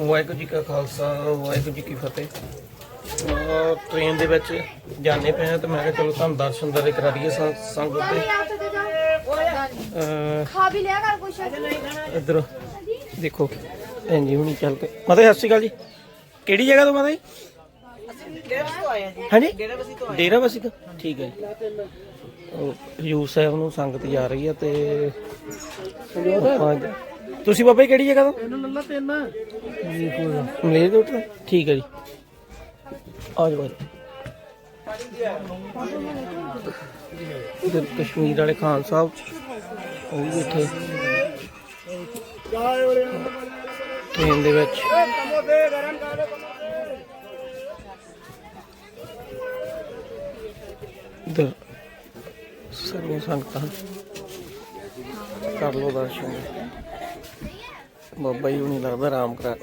ਵਾਹਿਗੁਰੂ ਜੀ ਕਾ ਖਾਲਸਾ ਵਾਹਿਗੁਰੂ ਜੀ ਕੀ ਫਤਿਹ। ਟ੍ਰੇਨ ਦੇ ਵਿੱਚ ਜਾਣੇ ਪਏ ਆ ਤੇ ਮੈਂ ਕਿਹਾ ਚਲੋ ਤੁਹਾਨੂੰ ਦਰਸ਼ਨ ਦਰ ਕਰਾ ਦਈਏ ਸੰ- ਸੰਗਤ ਦੇ ਅਹ ਖਾ ਵੀ ਲਿਆ ਕਰ ਕੁਛ। ਇੱਧਰ ਦੇਖੋ। ਭੈਣ ਜੀ ਹੁਣੀ ਚੱਲ ਕੇ। ਮਾਤਾ ਜੀ ਸਤਿ ਸ਼੍ਰੀ ਅਕਾਲ ਜੀ। ਕਿਹੜੀ ਜਗ੍ਹਾ ਤੋਂ ਮਾਤਾ ਜੀ? ਹਾਂਜੀ? ਡੇਰਾ ਬਸੀ ਤੋਂ। ਠੀਕ ਹੈ ਜੀ। ਉਹ ਹਜੂਰ ਸਾਹਿਬ ਨੂੰ ਸੰਗਤ ਜਾ ਰਹੀ ਹੈ ਤੇ ਆਪਾਂ ਤੁਸੀਂ ਬਾਬਾ ਜੀ ਕਿਹੜੀ ਜਗ੍ਹਾ ਤੋਂ? ਤਿੰਨ ਲੱਲਾ ਤਿੰਨ ਮਲੇਰ ਦੇ ਉੱਤੇ? ਠੀਕ ਹੈ ਜੀ। ਆ ਜਾਓ ਇਧਰ ਕਸ਼ਮੀਰ ਵਾਲੇ ਖਾਨ ਸਾਹਿਬ। ਉਹ ਵੀ ਬੈਠੇ ਟ੍ਰੇਨ ਦੇ ਵਿੱਚ। ਇਧਰ ਸਰਵ ਸੰਗਤਾਂ। ਕਰ ਲੋ ਦਰਸ਼ਨ। ਬਾਬਾ ਜੀ ਹੁਣੀ ਲੱਗਦਾ ਆਰਾਮ ਕਰਾ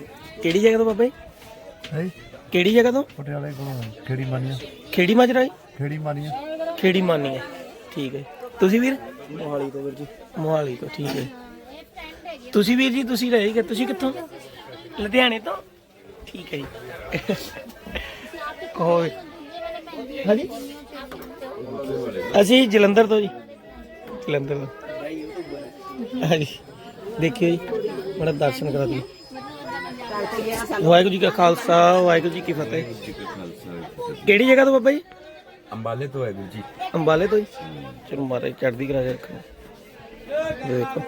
ਕਿਹੜੀ ਜਗ੍ਹਾ ਤੋਂ ਬਾਬਾ ਜੀ? ਹੈ? ਕਿਹੜੀ ਜਗ੍ਹਾ ਤੋਂ? ਪਟਿਆਲੇ ਕੋਲੋਂ ਖੇੜੀ ਮਾਨੀਆਂ। ਖੇੜੀ ਮਾਜਰਾ ਜੀ? ਖੇੜੀ ਮਾਨੀਆਂ। ਖੇੜੀ ਮਾਨੀ ਹੈ ਠੀਕ ਹੈ ਤੁਸੀਂ ਵੀਰ? ਮੋਹਾਲੀ ਤੋਂ ਵੀਰ ਜੀ। ਮੋਹਾਲੀ ਤੋਂ ਠੀਕ ਹੈ ਤੁਸੀਂ ਵੀਰ ਜੀ ਤੁਸੀਂ ਰਹੇ ਕਿ ਤੁਸੀਂ ਕਿੱਥੋਂ? ਲੁਧਿਆਣੇ ਤੋਂ? ਠੀਕ ਹੈ ਜੀ। ਕੋਈ ਹਾਂਜੀ? ਅਸੀਂ ਜਲੰਧਰ ਤੋਂ ਜੀ। ਜਲੰਧਰ ਤੋਂ। ਹਾਂਜੀ। ਦੇਖਿਓ ਜੀ। ਬੜਾ ਦਰਸ਼ਨ ਕਰਾ ਦਿਓ। ਵਾਹਿਗੁਰੂ ਜੀ ਕਾ ਖਾਲਸਾ ਵਾਹਿਗੁਰੂ ਜੀ ਕੀ ਫਤਿਹ। ਕਿਹੜੀ ਜਗ੍ਹਾ ਤੋਂ ਬਾਬਾ ਜੀ? ਅੰਬਾਲੇ ਤੋਂ ਹੈ ਗੁਰੂ ਜੀ। ਅੰਬਾਲੇ ਤੋਂ ਹੀ? ਚਲੋ ਮਹਾਰਾਜ ਚੜ੍ਹਦੀ ਕਰਾ ਕੇ ਰੱਖਣਾ। ਦੇਖੋ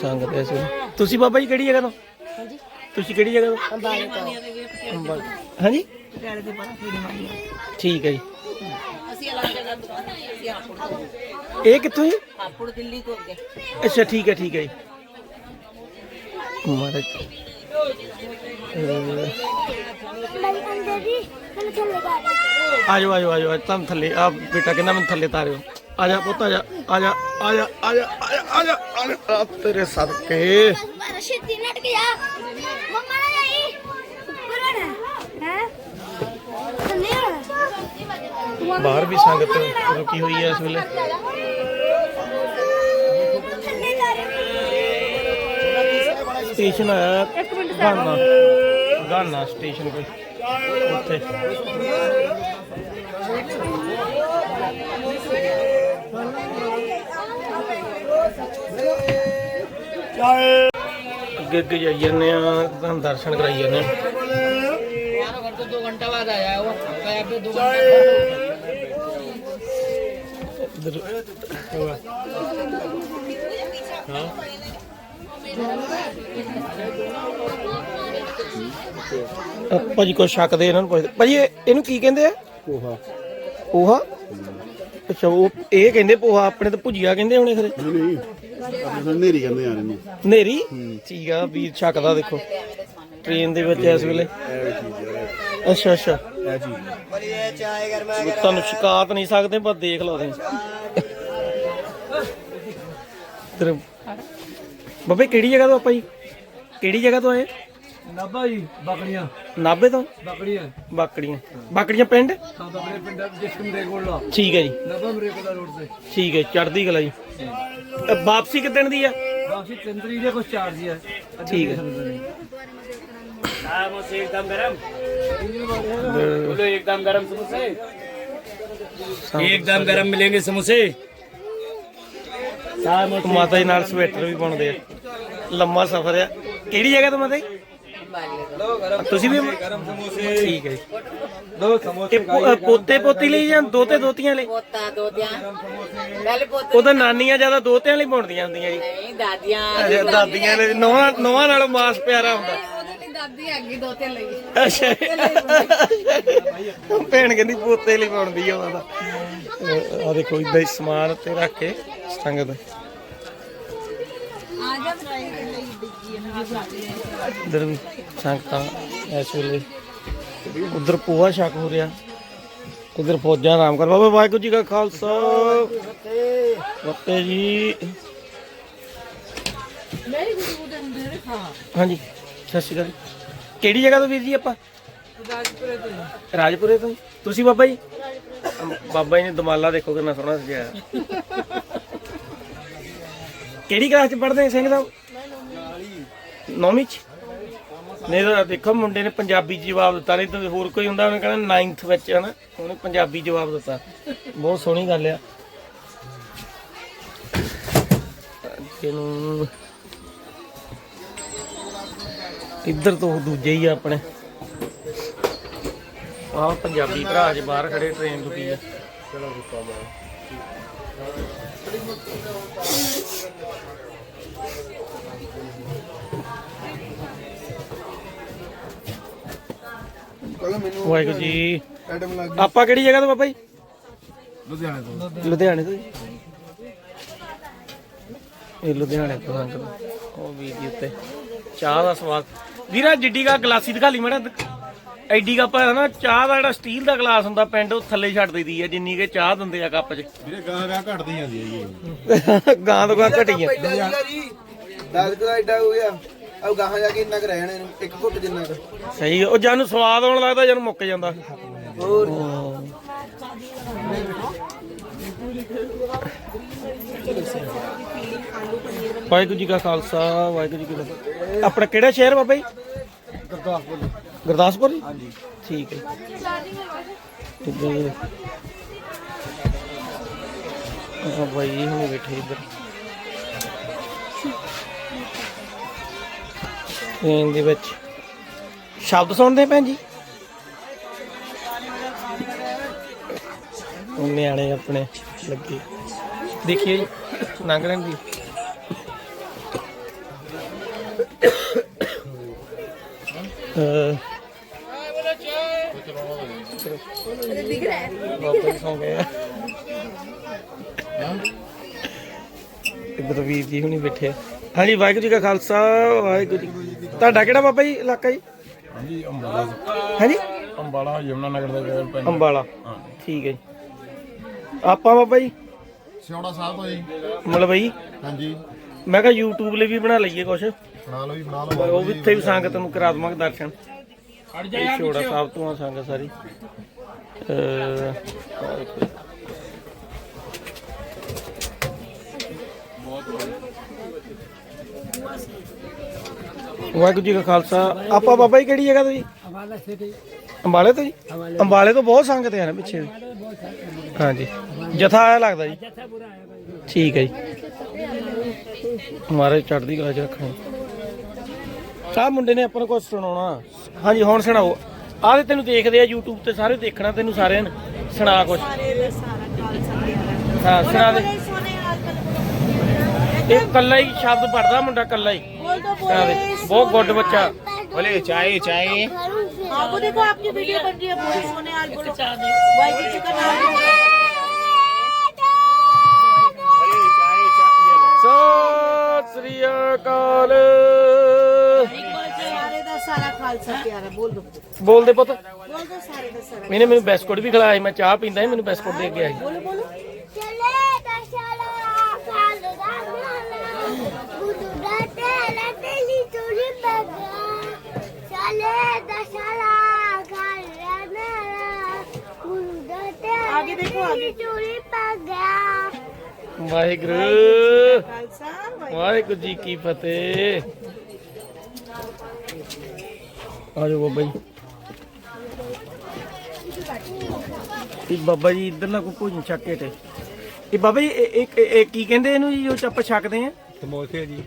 ਸੰਗਤ ਐ ਸੋ ਤੁਸੀਂ ਬਾਬਾ ਜੀ ਕਿਹੜੀ ਜਗ੍ਹਾ ਤੋਂ? ਹਾਂਜੀ। ਤੁਸੀਂ ਕਿਹੜੀ ਜਗ੍ਹਾ ਤੋਂ? ਅੰਬਾਲੇ ਤੋਂ। ਅੰਬਾਲੇ। ਹਾਂਜੀ? ਠੀਕ ਹੈ ਜੀ। ਅਸੀਂ ਅਲੱਗ ਜਗ੍ਹਾ ਤੋਂ ਅਸੀਂ ਤੋਂ ਇਹ ਕਿੱਥੋਂ ਜੀ? ਆਪੁਰ ਦਿੱਲੀ ਤੋਂ ਅੱਗੇ ਅੱਛਾ ਠੀਕ ਹੈ ਠੀਕ ਹੈ ਜੀ। ਮਹਾਰਾਜ ਅਹ ਮੈਂ ਅੰਦਰ ਵੀ ਮੈਨੂੰ ਥੱਲੇ। ਆ ਬੇਟਾ ਕਹਿੰਦਾ ਮੈਨੂੰ ਥੱਲੇ ਤਾਰਿਓ। ਆ ਜਾ ਪੁੱਤ ਆ ਜਾ ਆ ਜਾ ਆ ਜਾ ਆ ਜਾ ਆ ਜਾ ਆ ਜਾ ਆ ਤੇਰੇ ਸਦਕੇ। ਮਾਰਾ ਨਟ ਗਿਆ ਮੰਮਾ ਨਾ ਜਾਈ ਉੱਪਰ ਨਾ ਹੈ ਬਾਹਰ ਵੀ ਸੰਗਤ ਰੁਕੀ ਹੋਈ ਹੈ ਇਸ ਵੇਲੇ। ਸਟੇਸ਼ਨ ਆਇਆ ਗਾਨਾ। ਗਾਨਾ ਸਟੇਸ਼ਨ ਕੋਈ ਉੱਥੇ। ਅੱਗੇ ਅੱਗੇ ਜਾਈ ਜਾਂਦੇ ਆ ਤੁਹਾਨੂੰ ਦਰਸ਼ਨ ਕਰਾਈ ਜਾਂਦੇ ਆ ਇੱਧਰ ਹਾਂ। ਅਹ ਭਾਜੀ ਕੋਈ ਸ਼ੱਕਦੇ ਇਹਨਾਂ ਨੂੰ ਪੁੱਛਦੇ। ਭਾਜੀ ਇਹਨੂੰ ਕੀ ਕਹਿੰਦੇ ਆ? ਪੋਹਾ। ਪੋਹਾ? ਅੱਛਾ ਉਹ ਇਹ ਕਹਿੰਦੇ ਪੋਹਾ ਆਪਣੇ ਤਾਂ ਭੁਜੀਆ ਕਹਿੰਦੇ ਹੋਣੇ ਖਰੇ ਨਹੀਂ ਨਹੀਂ। ਆਪਣੇ ਨੇਰੀ ਕਹਿੰਦੇ ਯਾਰ ਇਹਨੂੰ। ਨੇਰੀ ਠੀਕ ਆ ਵੀਰ ਛੱਕਦਾ ਦੇਖੋ। ਟ੍ਰੇਨ ਦੇ ਵਿੱਚ ਇਸ ਵੇਲੇ। ਅੱਛਾ ਅੱਛਾ। ਇਹ ਤੁਹਾਨੂੰ ਸ਼ਿਕਾਇਤ ਨਹੀਂ ਸਕਦੇ ਪਰ ਦੇਖ ਲਓ ਤੁਸੀਂ। ਬਾਬੇ ਕਿਹੜੀ ਜਗ੍ਹਾ ਤੋਂ ਆਪਾਂ ਜੀ? ਕਿਹੜੀ ਜਗ੍ਹਾ ਤੋਂ ਆਏ? ਨਾਭਾ ਜੀ ਬੱਕੜੀਆਂ। ਨਾਭੇ ਤੋਂ? ਬੱਕੜੀਆਂ। ਬਾਕੜੀਆਂ। ਬਾਕੜੀਆਂ ਪਿੰਡ? ਠੀਕ ਹੈ ਜੀ। ਨਾਭਾ ਮਰੇ ਕੋਲ ਰੋਡ ਤੇ। ਠੀਕ ਹੈ ਚੜ੍ਹਦੀ ਕਲਾ ਜੀ। ਇਹ ਵਾਪਸੀ ਕਿਦਣ ਦੀ ਆ? ਵਾਪਸੀ ਤਿੰਦਰੀ ਦੇ ਕੁਛ ਚਾਰ ਦੀ ਠੀਕ ਹੈ। ਆਮ ਉਸੇ ਇੱਕਦਮ ਗਰਮ। ਬੋਲੋ ਇੱਕਦਮ ਗਰਮ ਸਮੋਸੇ। ਇੱਕਦਮ ਗਰਮ ਮਿਲेंगे ਸਮੋਸੇ। ਮਾਤਾ ਜੀ ਨਾਲ ਸਵੈਟਰ ਵੀ ਬਣਦੇ ਆ। ਲੰਮਾ ਸਫ਼ਰ ਆ। ਕਿਹੜੀ ਜਗ੍ਹਾ ਤੋਂ ਮਾਤਾ ਜੀ? ਤੁਸੀਂ ਵੀ ਠੀਕ ਹੈ ਦੋ ਸਮੋਸੇ ਪੋਤੇ ਪੋਤੀ ਲਈ ਜਾਂ ਦੋਤੇ ਦੋਤੀਆਂ ਲਈ? ਪੋਤਾ ਦੋਤਿਆਂ। ਪਹਿਲੇ ਪੋਤੇ ਉਹਦਾ ਨਾਨੀਆਂ ਜ਼ਿਆਦਾ ਦੋਤਿਆਂ ਲਈ ਪਾਉਂਦੀਆਂ ਹੁੰਦੀਆਂ ਜੀ। ਨਹੀਂ ਦਾਦੀਆਂ ਦਾਦੀਆਂ ਲਈ ਨੋਹਾਂ ਨੋਹਾਂ ਨਾਲੋਂ ਮਾਸ ਪਿਆਰਾ ਹੁੰਦਾ। ਦਾਦੀ ਅੱਗੇ ਦੋਤੇ ਲਈ। ਅੱਛਾ ਭੈਣ ਕਹਿੰਦੀ ਪੋਤੇ ਲਈ ਪਾਉਂਦੀ ਆ ਉਹਦਾ। ਆ ਦੇਖੋ ਇਦਾਂ ਹੀ ਸਮਾਨ ਤੇ ਰੱਖ ਕੇ ਸੰਗਤ ਇਧਰ ਵੀ ਸੰਗਤਾਂ ਇਸ ਵੇਲੇ। ਉਧਰ ਪੋਹਾ ਛਕ ਹੋ ਰਿਹਾ। ਇਧਰ ਫੌਜਾਂ ਆਰਾਮ ਕਰ। ਬਾਬਾ ਵਾਹਿਗੁਰੂ ਜੀ ਕਾ ਖਾਲਸਾ। ਫਤਿਹ ਜੀ। ਹਾਂਜੀ ਸਤਿ ਸ਼੍ਰੀ ਅਕਾਲ। ਕਿਹੜੀ ਜਗ੍ਹਾ ਤੋਂ ਵੀਰ ਜੀ ਆਪਾਂ? ਰਾਜਪੁਰੇ ਤੋਂ ਰਾਜਪੁਰੇ ਤੋਂ ਤੁਸੀਂ ਬਾਬਾ ਜੀ? ਬਾਬਾ ਜੀ ਨੇ ਦਮਾਲਾ ਦੇਖੋ ਕਿੰਨਾ ਸੋਹਣਾ ਸਜਾਇਆ। ਕਿਹੜੀ ਕਲਾਸ ਚ ਪੜ੍ਹਦੇ ਸਿੰਘ ਸਾਹਿਬ? ਨੌਵੀਂ ਚ? ਨਹੀਂ ਤਾਂ ਦੇਖੋ ਮੁੰਡੇ ਨੇ ਪੰਜਾਬੀ 'ਚ ਜਵਾਬ ਦਿੱਤਾ, ਨਹੀਂ ਤਾਂ ਹੋਰ ਕੋਈ ਹੁੰਦਾ, ਉਹਨੇ ਕਹਿਣਾ 9th ਵਿੱਚ, ਹਨਾ? ਉਹਨੇ ਪੰਜਾਬੀ ਜਵਾਬ ਦਿੱਤਾ। ਬਹੁਤ ਸੋਹਣੀ ਗੱਲ ਆ। ਇਹਨੂੰ ਇੱਧਰ ਤੋਂ ਦੂਜੇ ਹੀ ਆ ਆਪਣੇ। ਆਹ ਪੰਜਾਬੀ ਭਰਾ ਅੱਜ ਬਾਹਰ ਖੜੇ ਟ੍ਰੇਨ ਰੁਕੀ ਆ? ਵਾਹਿਗੁਰੂ ਜੀ। ਲੱਗ ਆਪਾਂ ਕਿਹੜੀ ਜਗ੍ਹਾ ਤੋਂ ਬਾਬਾ ਜੀ? ਲੁਧਿਆਣੇ ਤੋਂ। ਲੁਧਿਆਣੇ ਤੋਂ ਜੀ। ਇਹ ਲੁਧਿਆਣੇ ਤੋਂ ਸੰਗਤ ਉਹ ਵੀ ਦੀ ਉੱਤੇ। ਚਾਹ ਦਾ ਸਵਾਦ। ਵੀਰਾ ਜਿੱਡੀ ਕਾ ਗਲਾਸੀ ਦਿਖਾ ਲਈ ਮੜਾ। ਐਡੀ ਕੱਪ ਹੈ ਨਾ ਚਾਹ ਦਾ ਜਿਹੜਾ ਸਟੀਲ ਦਾ ਗਲਾਸ ਹੁੰਦਾ ਪਿੰਡ ਉਹ ਥੱਲੇ ਛੱਡ ਦਈਦੀ ਆ ਜਿੰਨੀ ਕੇ ਚਾਹ ਦਿੰਦੇ ਆ ਕੱਪ 'ਚ। ਵੀਰੇ ਗਾਂ ਗਾਂ ਘਟਦੀ ਜਾਂਦੀ ਹੈ ਜੀ। ਗਾਂ ਤੋਂ ਗਾਂ ਕੁ ਦਾ ਐਡਾ ਹੋ ਗਿਆ। ਆਹ ਗਾਹਾਂ ਜਾ ਕੇ ਇੰਨਾ ਕੁ ਰਹਿ ਜਾਣਾ ਇਹਨੂੰ ਇੱਕ ਘੁੱਟ ਜਿੰਨਾ ਕੁ। ਸਹੀ ਆ। ਉਹ ਜਾਨੂੰ ਸਵਾਦ ਆਉਣ ਲੱਗਦਾ ਜਾਨੂੰ ਮੁੱਕ ਜਾਂਦਾ। ਹੋਰ। ਵਾਹਿਗੁਰੂ ਜੀ ਕਾ ਖਾਲਸਾ ਵਾਹਿਗੁਰੂ ਜੀ ਕੀ ਫਤਿਹ। ਆਪਣਾ ਕਿਹੜਾ ਸ਼ਹਿਰ ਬਾਬਾ ਜੀ? ਗੁਰਦਾਸਪੁਰ। ਗੁਰਦਾਸਪੁਰ? ਜੀ ਹਾਂਜੀ। ਠੀਕ ਹੈ। ਇੱਧਰ ਹਾਂ ਬਾਈ ਜੀ ਹੁਣੇ ਬੈਠੇ ਇੱਧਰ। ਟ੍ਰੇਨ ਦੇ ਵਿੱਚ। ਸ਼ਬਦ ਸੁਣਦੇ ਭੈਣ ਜੀ? ਉਹ ਨਿਆਣੇ ਆਪਣੇ ਲੱਗੇ। ਦੇਖੀਏ ਜੀ ਲੰਘਣ ਦੀ ਅਹ ਇੱਧਰ ਵੀਰ ਜੀ ਹੁਣੀ ਬੈਠੇ ਹਾਂਜੀ, ਵਾਹਿਗੁਰੂ ਜੀ ਕਾ ਖਾਲਸਾ, ਵਾਹਿਗੁਰੂ ਜੀ ਤੁਹਾਡਾ ਕਿਹੜਾ ਬਾਬਾ ਜੀ ਇਲਾਕਾ ਜੀ? ਹਾਂਜੀ ਅੰਬਾਲਾ ਹਾਂਜੀ? ਅੰਬਾਲਾ ਯਮਨਾ ਨਗਰ ਦਾ ਕੋਲ ਪਿੰਡ ਅੰਬਾਲਾ ਠੀਕ ਹੈ ਜੀ। ਆਪਾਂ ਬਾਬਾ ਜੀ? ਸਿਉੜਾ ਸਾਹਿਬ ਤੋਂ ਜੀ। ਜੀ? ਹਾਂਜੀ। ਮੈਂ ਕਿਹਾ YouTube ਲਈ ਵੀ ਬਣਾ ਲਈਏ ਕੁਛ। ਬਣਾ ਲਓ ਜੀ ਬਣਾ ਲਓ। ਉਹ ਵੀ ਇੱਥੇ ਵੀ ਸੰਗਤ ਨੂੰ ਕਰਾ ਦਵਾਂਗੇ ਦਰਸ਼ਨ ਇਹ ਛੋੜਾ ਸਾਹਿਬ ਤੋਂ ਆ ਸੰਗਤ ਸਾਰੀ। ਵਾਹਿਗੁਰੂ ਜੀ ਕਾ ਖਾਲਸਾ। ਆਪਾਂ ਬਾਬਾ ਜੀ ਕਿਹੜੀ ਜਗ੍ਹਾ ਤੋਂ ਜੀ? ਅੰਬਾਲੇ ਤੋਂ ਜੀ? ਅੰਬਾਲੇ। ਤੋਂ ਬਹੁਤ ਸੰਗਤ ਹੈ ਨਾ ਪਿੱਛੇ। ਵੀ ਹਾਂਜੀ। ਜਥਾ ਆਇਆ ਲੱਗਦਾ ਜੀ? ਠੀਕ ਹੈ ਜੀ। ਮਹਾਰਾਜ ਚੜ੍ਹਦੀ ਕਲਾ ਚ ਰੱਖਣਾ। ਸਾਹ ਮੁੰਡੇ ਨੇ ਆਪਾਂ ਨੂੰ ਕੁਝ ਸੁਣਾਉਣਾ। ਹਾਂਜੀ ਹੁਣ ਸੁਣਾਓ। ਆਹ ਤੇ ਤੈਨੂੰ ਦੇਖਦੇ ਆ YouTube ਤੇ ਸਾਰੇ ਦੇਖਣਾ ਤੈਨੂੰ ਸਾਰਿਆਂ ਨੇ ਸੁਣਾ ਕੁਝ ਹਾਂ ਸੁਣਾ ਦੇ। ਇਹ ਕੱਲਾ ਹੀ ਸ਼ਬਦ ਪੜਦਾ ਮੁੰਡਾ ਕੱਲਾ ਹੀ ਸੁਣਾ ਦੇ ਬਹੁਤ ਗੁੱਡ ਬੱਚਾ बोले चाय चाय आपको देखो आपकी वीडियो बन रही है बोलो सोने आज बोलो वाहिगुरु जी का नाम लो। बोले चाय चाय ਸਤਿ ਸ੍ਰੀ ਅਕਾਲ सारे दा सारा खालसा प्यारा बोल दो ਬੋਲਦੇ ਪੁੱਤ बोल दो सारे दा सारा ਇਹਨੇ ਮੈਨੂੰ ਬਿਸਕੁਟ ਵੀ ਖਿਲਾਇਆ ਸੀ, ਮੈਂ ਚਾਹ ਪੀਂਦਾ ਸੀ ਮੈਨੂੰ ਬਿਸਕੁਟ ਦੇ ਕੇ ਆਈ बोलो बोलो ਚਲੇ ਦਸ਼ਾਲਾ ਕਾਲ ਦਾ ਨਾਨਾ ਬੁੱਧੂ ਦਾ ਤੇਰਾ आगे देखो आगे ਚੋਰੀ ਪਗਾ ਵਾਹਿਗੁਰੂ खालसा वाहिगुरु। ਵਾਹਿਗੁਰੂ ਜੀ ਕੀ ਫਤਿਹ ਆਜੋ ਬਾਬਾ ਜੀ ਇਹ ਬਾਬਾ ਜੀ ਇੱਧਰ ਨਾ ਕੋਈ ਭੋਜਨ ਛੱਕ ਕੇ ਤੇ ਇਹ ਬਾਬਾ ਜੀ ਇਹ- ਇਹ ਇਹ- ਇਹ ਕੀ ਕਹਿੰਦੇ ਇਹਨੂੰ ਜੀ ਜੋ ਚ ਆਪਾਂ ਛਕਦੇ ਆ ਸਮੋਸੇ ਜੀ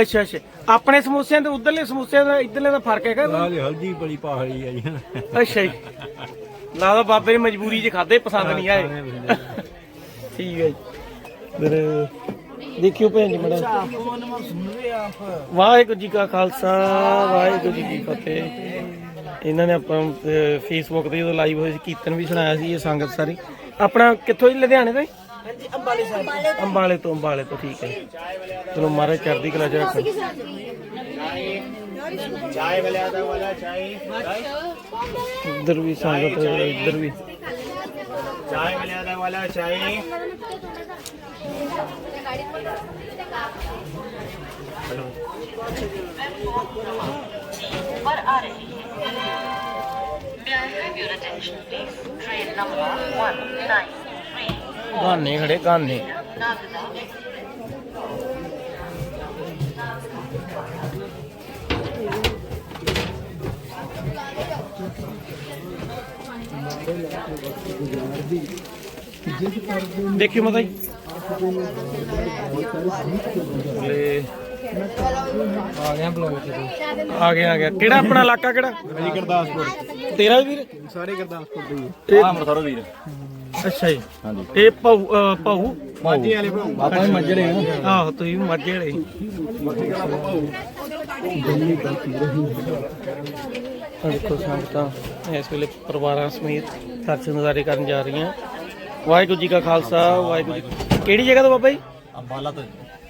ਅੱਛਾ ਅੱਛਾ। ਆਪਣੇ ਸਮੋਸਿਆਂ ਤੇ ਉਧਰਲੇ ਸਮੋਸਿਆਂ ਦਾ ਇਧਰਲੇ ਦਾ ਫ਼ਰਕ ਹੈਗਾ ਕੋਈ? ਨਾਲੇ ਹਲਦੀ ਬੜੀ ਪਾਹਲੀ ਆ ਜੀ। ਅੱਛਾ ਜੀ। ਲਾਦਾ ਬਾਬੇ ਨੇ ਮਜਬੂਰੀ 'ਚ ਖਾਦੇ ਪਸੰਦ ਨਹੀਂ ਆਏ। ਠੀਕ ਹੈ ਜੀ। ਫਿਰ ਦੇਖਿਓ ਭੈਣ ਜੀ ਮੜਾ। ਵਾਹਿਗੁਰੂ ਜੀ ਕਾ ਖਾਲਸਾ ਵਾਹਿਗੁਰੂ ਜੀ ਕੀ ਫਤਿਹ। ਇਹਨਾਂ ਨੇ ਆਪਾਂ ਫੇਸਬੁੱਕ ਤੇ ਜਦੋਂ ਲਾਈਵ ਹੋਏ ਸੀ ਕੀਰਤਨ ਵੀ ਸੁਣਾਇਆ ਸੀ ਇਹ ਸੰਗਤ ਸਾਰੀ। ਆਪਣਾ ਕਿੱਥੋਂ ਜੀ? ਲੁਧਿਆਣੇ ਤੋਂ ਜੀ? ਹਾਂਜੀ अंबाले साहब ਅੰਬਾਲੇ ਤੋਂ ਅੰਬਾਲੇ ਤੋਂ ਠੀਕ ਹੈ ਜੀ। ਚਲੋ ਮਹਾਰਾਜ ਚੜ੍ਹਦੀ ਕਲਾ ਚ ਰੱਖਣ चाय वाले आधा वाला चाय ਇੱਧਰ ਵੀ ਸੰਗਤ ਇੱਧਰ ਵੀ चाय वाले आधा वाला चाय पर आ रही है May I have your attention, please? Train number 193, ਗਾਨੇ ਖੜੇ ਗਾਨੇ ਦੇਖਿਓ ਮਤਾ ਜੀ। ਆ ਗਿਆ ਬਲੌਗ ਤੇ। ਆ ਗਿਆ ਆ ਗਿਆ ਕਿਹੜਾ ਆਪਣਾ ਇਲਾਕਾ ਕਿਹੜਾ? ਜੀ ਗੁਰਦਾਸਪੁਰ। ਤੇਰਾ ਵੀ ਵੀਰ? ਸਾਰੇ ਗੁਰਦਾਸਪੁਰ ਦੇ ਹੀ ਆ। ਅੰਮ੍ਰਿਤਸਰੋਂ ਵੀਰ। ਅੱਛਾ ਜੀ। ਇਹ ਭਾਊ ਅਹ ਭਾਊ? ਮਾਝੇ ਵਾਲੇ ਆਪਾਂ ਵੀ ਮੱਜਰੇ ਆ ਆਹੋ ਤੁਸੀਂ ਵੀ ਮਾਝੇ ਵਾਲੇ ਦੇਖੋ ਸੰਗਤਾਂ ਇਸ ਵੇਲੇ ਪਰਿਵਾਰਾਂ ਸਮੇਤ ਦਰਸ਼ਨ ਨਜ਼ਾਰੇ ਕਰਨ ਜਾ ਰਹੀਆਂ। ਵਾਹਿਗੁਰੂ ਜੀ ਕਾ ਖਾਲਸਾ ਵਾਹਿਗੁਰੂ ਜੀ ਕਿਹੜੀ ਜਗ੍ਹਾ ਤੋਂ ਬਾਬਾ ਜੀ? ਅੰਬਾਲਾ ਤੋਂ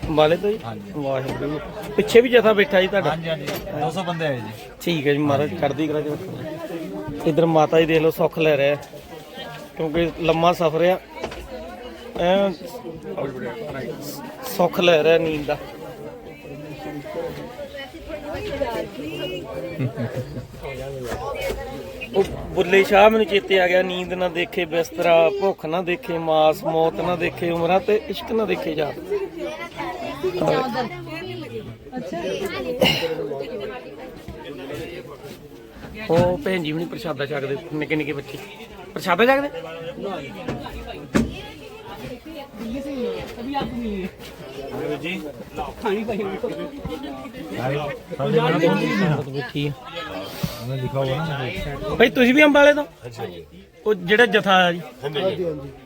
ਅੰਬਾਲੇ ਤੋਂ ਜੀ? ਵਾਹਿਗੁਰੂ। ਪਿੱਛੇ ਵੀ ਜਥਾ ਬੈਠਾ ਜੀ ਤੁਹਾਡਾ। ਹਾਂਜੀ ਹਾਂਜੀ। 200 ਬੰਦੇ ਆਏ ਜੀ। ਠੀਕ ਹੈ ਜੀ ਮਹਾਰਾਜ ਚੜ੍ਹਦੀ ਕਲਾ ਚ ਇਧਰ ਮਾਤਾ ਜੀ ਦੇਖ ਲਓ ਸੁੱਖ ਲੈ ਰਿਹਾ ਕਿਉਂਕਿ ਲੰਮਾ ਸਫ਼ਰ ਆ। ਐਂ ਸੁੱਖ ਲੈ ਰਿਹਾ ਨੀਂਦ ਦਾ। ਉਹ ਬੁੱਲੇ ਸ਼ਾਹ ਮੈਨੂੰ ਚੇਤੇ ਆ ਗਿਆ, ਨੀਂਦ ਨਾ ਦੇਖੇ ਬਿਸਤਰਾ, ਭੁੱਖ ਨਾ ਦੇਖੇ ਮਾਸ, ਮੌਤ ਨਾ ਦੇਖੇ ਉਮਰਾਂ ਤੇ ਇਸ਼ਕ ਨਾ ਦੇਖੇ ਜਾ ਉਹ ਭੈਣ ਜੀ ਵੀ ਨਹੀਂ ਪ੍ਰਸ਼ਾਦਾ ਛਕਦੇ ਨਿੱਕੇ ਨਿੱਕੇ ਬੱਚੇ। ਪ੍ਰਸ਼ਾਦਾ ਨਾ ਭਾਈ ਤੁਸੀਂ ਵੀ ਅੰਬਾਲੇ ਤੋਂ? ਉਹ ਜਿਹੜਾ ਜਥਾ ਆ ਜੀ।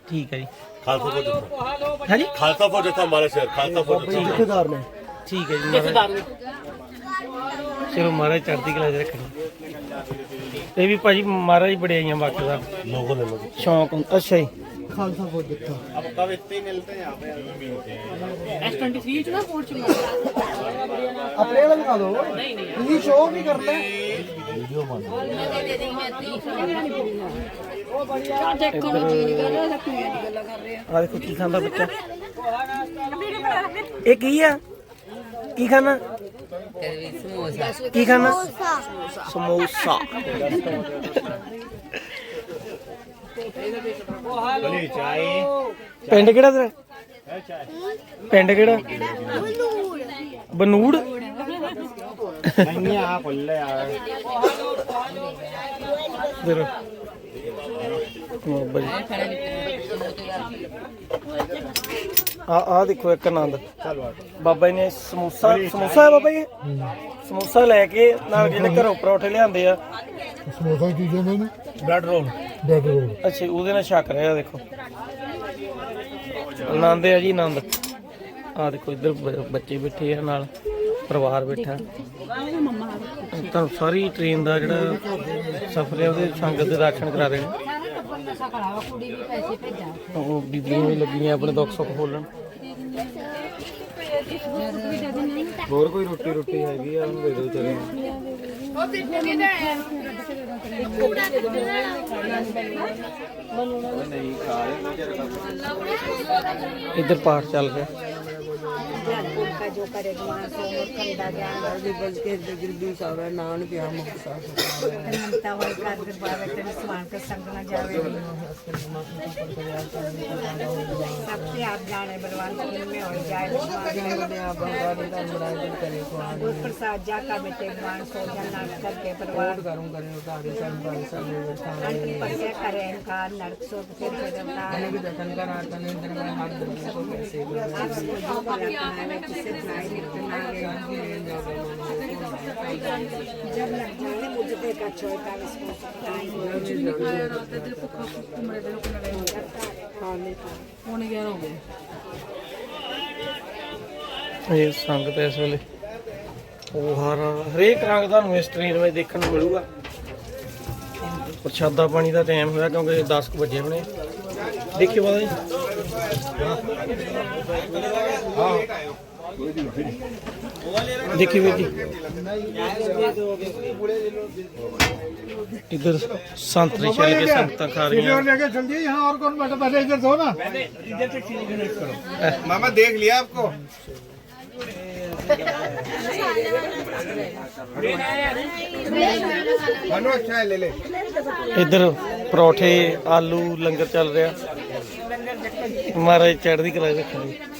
ਠੀਕ ਹੈ ਜੀ। ਖਾਲਸਾ ਫੌਜ ਜੱਥਾ ਹਾਂਜੀ? ਖਾਲਸਾ ਫੌਜ ਜੱਥਾ ਹਮਾਰੇ ਸ਼ਹਿਰ ਖਾਲਸਾ ਫੌਜ ਜੱਥਾ। ਠੀਕ ਹੈ ਜੀ ਮਹਾਰਾਜ। ਚਲੋ ਮਹਾਰਾਜ ਚੜ੍ਹਦੀ ਕਲਾ 'ਚ ਰੱਖਣੀ। ਇਹ ਵੀ ਭਾਜੀ ਮਹਾਰਾਜ ਬੜਿਆਈਆਂ ਬਖਸ਼ਦਾ ਲੋਗੋ ਲੈ ਲੋ ਸ਼ੌਂਕ ਹੁੰਦਾ। ਅੱਛਾ ਜੀ। ਖਾਲਸਾ ਫੌਜ ਜੱਥਾ S23 ਚ ਨਾ ਫੋਰਚੂਨਰ ਆਪਣੇ ਵਾਲਾ ਦਿਖਾ ਦਿਓ। ਤੁਸੀਂ ਸ਼ੋਅ ਵੀ ਕਰਤਾ ਆ। ਦੇਖੋ ਕੀ ਖਾਂਦਾ ਬੱਚਾ। ਇਹ ਕੀ ਆ? ਕੀ ਖਾਣਾ? ਕੀ ਖਾਣਾ? ਸਮੋਸਾ। ਪਿੰਡ ਕਿਹੜਾ ਤੇਰਾ? ਪਿੰਡ ਕਿਹੜਾ? ਬਨੂੜ। ਨਹੀਂ ਆ ਫੁੱਲ ਆ। ਫਿਰ ਬਾਬਾ ਜੀ। ਆ ਆ ਦੇਖੋ ਇੱਕ ਆਨੰਦ। ਬਾਬਾ ਜੀ ਨੇ ਸਮੋਸਾ ਸਮੋਸਾ ਹੈ ਬਾਬਾ ਜੀ? ਸਮੋਸਾ ਲੈ ਕੇ ਨਾਲ ਜਿਹੜੇ ਘਰੋਂ ਪਰੌਠੇ ਲਿਆਂਦੇ ਆ। ਸਮੋਸਾ ਕੀ ਕਹਿੰਦੇ ਨੇ? ਬਲੱਡ ਰੋਲ ਬੈਡ ਰੋਲ ਅੱਛਾ ਉਹਦੇ ਨਾਲ ਛਕ ਰਿਹਾ ਦੇਖੋ। ਆਨੰਦ ਹੈ ਜੀ ਆਨੰਦ। ਆ ਦੇਖੋ ਇੱਧਰ ਬੱਚੇ ਬੈਠੇ ਆ ਨਾਲ ਪਰਿਵਾਰ ਬੈਠਾ। ਤਾਂ ਸਾਰੀ ਟ੍ਰੇਨ ਦਾ ਜਿਹੜਾ ਸਫ਼ਰ ਹੈ ਉਹਦੇ ਸੰਗਤ ਦੇ ਦਰਸ਼ਨ ਕਰਾ ਰਹੇ ਨੇ। ਉਹ ਬੀਬੀਆਂ ਵੀ ਲੱਗੀਆਂ, ਆਪਣੇ ਦੁੱਖ ਸੁੱਖ ਬੋਲਣ ਹੋਰ ਕੋਈ ਰੋਟੀ ਰੋਟੀ ਹੈਗੀ ਆ? ਉਹਨੂੰ ਦੇ ਦਿਓ ਚਲੇ ਇੱਧਰ ਪਾਠ ਚੱਲ ਰਿਹਾ। सबसे आप जाने बलवान में हो जाए गुरु प्रसाद जा का बेटे भगवान सो जन्नत करके परिवार करूं करें करे इनकार नरक सो फिर फिर अवतार दर्शन करा तने हाथ को कैसे जो भला बनावे किसे बनाए निकलना जब लग जाने मुझे देखा छोटा इसको ਇਹ ਸੰਗਤ ਇਸ ਵੇਲੇ ਉਹ ਹਰ ਹਰੇਕ ਰੰਗ ਤੁਹਾਨੂੰ ਇਸ ਟ੍ਰੇਨ ਵਿੱਚ ਦੇਖਣ ਨੂੰ ਮਿਲੂਗਾ ਪ੍ਰਸ਼ਾਦਾ ਪਾਣੀ ਦਾ ਟਾਈਮ ਹੋਇਆ ਕਿਉਂਕਿ 10 ਕੁ ਵਜੇ ਹੋਣੇ ਦੇਖਿਓ ਬਾਬਾ ਜੀ देखिए वीर जी इधर संतरे चल के संता खा रही हैं लेके जल्दी यहाँ और कौन बैठा बैठे इधर दो ना मामा देख लिया आपको इधर परोठे आलू लंगर चल रहा महाराज चढ़ती कला रखनी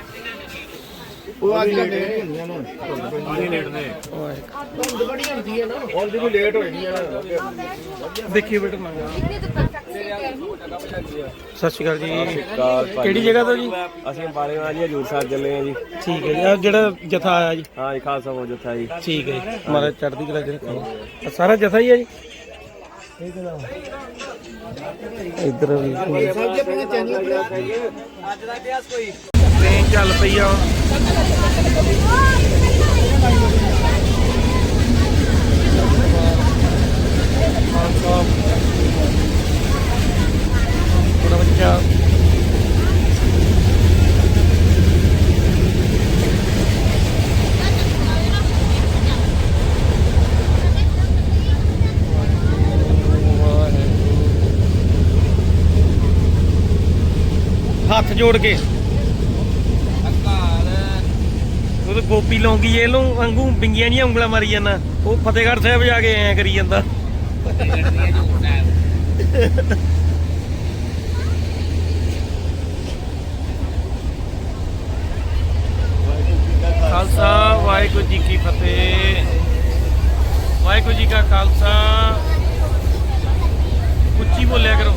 ਉਹ ਅੱਜ ਕੱਲ੍ਹ ਲੇਟ ਹੁੰਦੀਆਂ ਨੇ। ਉਹਦੀ ਵੀ ਲੇਟ ਹੋਈ ਨਹੀਂ ਆ ਦੇਖੀਏ ਬੇਟਾ ਮੰਗਾ ਸਤਿ ਸ਼੍ਰੀ ਅਕਾਲ ਜੀ। ਕਿਹੜੀ ਜਗ੍ਹਾ ਤੋਂ ਜੀ? ਅਸੀਂ ਅੰਬਾਲੇ ਵਾਲੀ ਹਜੂਰ ਸਾਹਿਬ ਚੱਲੇ ਆ ਜੀ। ਠੀਕ ਹੈ ਜੀ। ਆਹ ਜਿਹੜਾ ਜਥਾ ਆਇਆ ਜੀ। ਹਾਂ ਜੀ ਖਾਲਸਾ ਫੌਜ ਉੱਥਾ ਜੀ। ਠੀਕ ਹੈ ਜੀ। ਮਹਾਰਾਜ ਚੜ੍ਹਦੀ ਕਲਾ ਰੱਖੋ ਆਹ ਸਾਰਾ ਜਥਾ ਹੀ ਹੈ ਜੀ? ਇੱਧਰ ਵੀ ਸਭ ਦੇ ਆਪਣੇ ਚੈਨਲ ਟ੍ਰੇਨ ਚੱਲ ਪਈ ਆ। ਖਾਨ ਬੱਚਾ। ਹੱਥ ਜੋੜ ਕੇ ਉਹ ਤਾਂ ਗੋਪੀ ਲੌਂਗੀ ਇਹ ਨੂੰ ਵਾਂਗੂ ਬਿੰਗੀਆਂ ਨਹੀਂ ਉਂਗਲਾਂ ਮਾਰੀ ਜਾਂਦਾ। ਉਹ ਫਤਿਹਗੜ੍ਹ ਸਾਹਿਬ ਜਾ ਕੇ ਐ ਕਰੀ ਜਾਂਦਾ। ਖਾਲਸਾ, ਵਾਹਿਗੁਰੂ ਜੀ ਕੀ ਫਤਿਹ। ਵਾਹਿਗੁਰੂ ਜੀ ਕਾ ਖਾਲਸਾ। ਉੱਚੀ ਬੋਲਿਆ ਕਰੋ।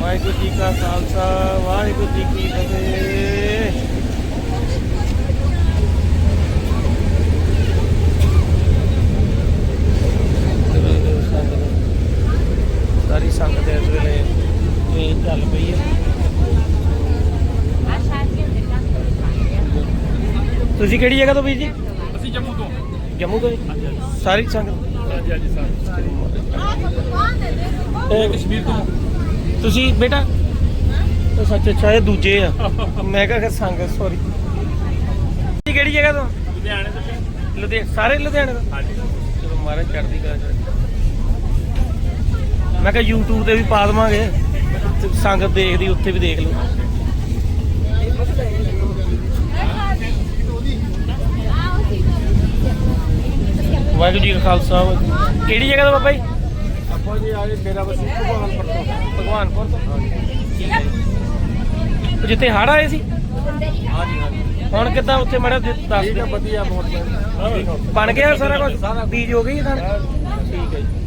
ਵਾਹਿਗੁਰੂ ਜੀ ਕਾ ਖਾਲਸਾ, ਵਾਹਿਗੁਰੂ ਜੀ ਕੀ ਫਤਿਹ। ਸਾਰੀ ਸੰਗਤ ਇਸ ਵੇਲੇ ਟ੍ਰੇਨ ਚੱਲ ਪਈ ਹੈ। ਤੁਸੀਂ ਕਿਹੜੀ ਜਗ੍ਹਾ ਤੋਂ ਵੀਰ ਜੀ? ਅਸੀਂ ਜੰਮੂ ਤੋਂ। ਜੰਮੂ ਤੋਂ ਜੀ? ਸਾਰੀ ਸੰਗਤ? ਹਾਂਜੀ ਹਾਂਜੀ ਸਰ ਇਹ ਕਸ਼ਮੀਰ ਤੋਂ। ਤੁਸੀਂ ਬੇਟਾ? ਉਹ ਸੱਚ ਅੱਛਾ ਇਹ ਦੂਜੇ ਆ। ਮੈਂ ਕਿਹਾ ਕਿ ਸੰਗ ਸੌਰੀ ਕਿਹੜੀ ਜਗ੍ਹਾ ਤੋਂ? ਲੁਧਿਆਣੇ ਤੋਂ ਲੁਧਿਆਣੇ ਸਾਰੇ ਲੁਧਿਆਣੇ ਤੋਂ? ਹਾਂਜੀ। ਚਲੋ ਮਾਰੇ ਚੜ੍ਹਦੀ ਕਲਾ ਚ ਮੈਂ ਕਿਹਾ YouTube ਤੇ ਵੀ ਪਾ ਦਵਾਂਗੇ। ਸੰਗਤ ਦੇਖਦੀ ਉੱਥੇ ਵੀ ਦੇਖ ਲਓ। ਵਾਹਿਗੁਰੂ ਜੀ ਕਾ ਖਾਲਸਾ ਕਿਹੜੀ ਜਗ੍ਹਾ ਤੋਂ ਬਾਬਾ ਜੀ? ਆਪਾਂ ਜੀ ਆਏ ਮੇਰਾ ਬਸੀ ਭਗਵਾਨਪੁਰ ਤੋਂ। ਭਗਵਾਨਪੁਰ ਤੋਂ? ਜਿੱਥੇ ਹੜ ਆਏ ਸੀ? ਹਾਂਜੀ ਹਾਂਜੀ। ਹੁਣ ਕਿੱਦਾਂ ਉੱਥੇ ਮੜਾ ਦੱਸ ਠੀਕ ਹੈ ਦਿਓ। ਵਧੀਆ ਬਹੁਤ ਬਣ ਗਿਆ ਸਾਰਾ ਕੁਝ ਬੀਜ ਹੋ ਗਈ ਠੀਕ ਹੈ ਜੀ।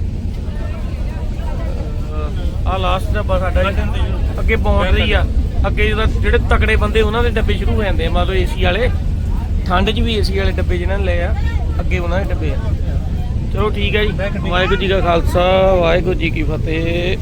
ਆ ਲਾਸਟ ਡੱਬਾ ਸਾਡਾ ਜੀ। ਅੱਗੇ ਬਾਉਂਡਰੀ ਆ। ਅੱਗੇ ਜਿਹੜਾ ਜਿਹੜੇ ਤਕੜੇ ਬੰਦੇ ਉਹਨਾਂ ਦੇ ਡੱਬੇ ਸ਼ੁਰੂ ਹੋ ਜਾਂਦੇ ਆ ਮਤਲਬ ਏਸੀ ਵਾਲੇ। ਠੰਡ 'ਚ ਵੀ ਏਸੀ ਵਾਲੇ ਡੱਬੇ ਜਿਹਨਾਂ ਨੇ ਲਏ ਆ, ਅੱਗੇ ਉਹਨਾਂ ਦੇ ਡੱਬੇ ਆ। ਚਲੋ ਠੀਕ ਹੈ ਜੀ। ਵਾਹਿਗੁਰੂ ਜੀ ਕਾ ਖਾਲਸਾ, ਵਾਹਿਗੁਰੂ ਜੀ ਕੀ ਫਤਿਹ।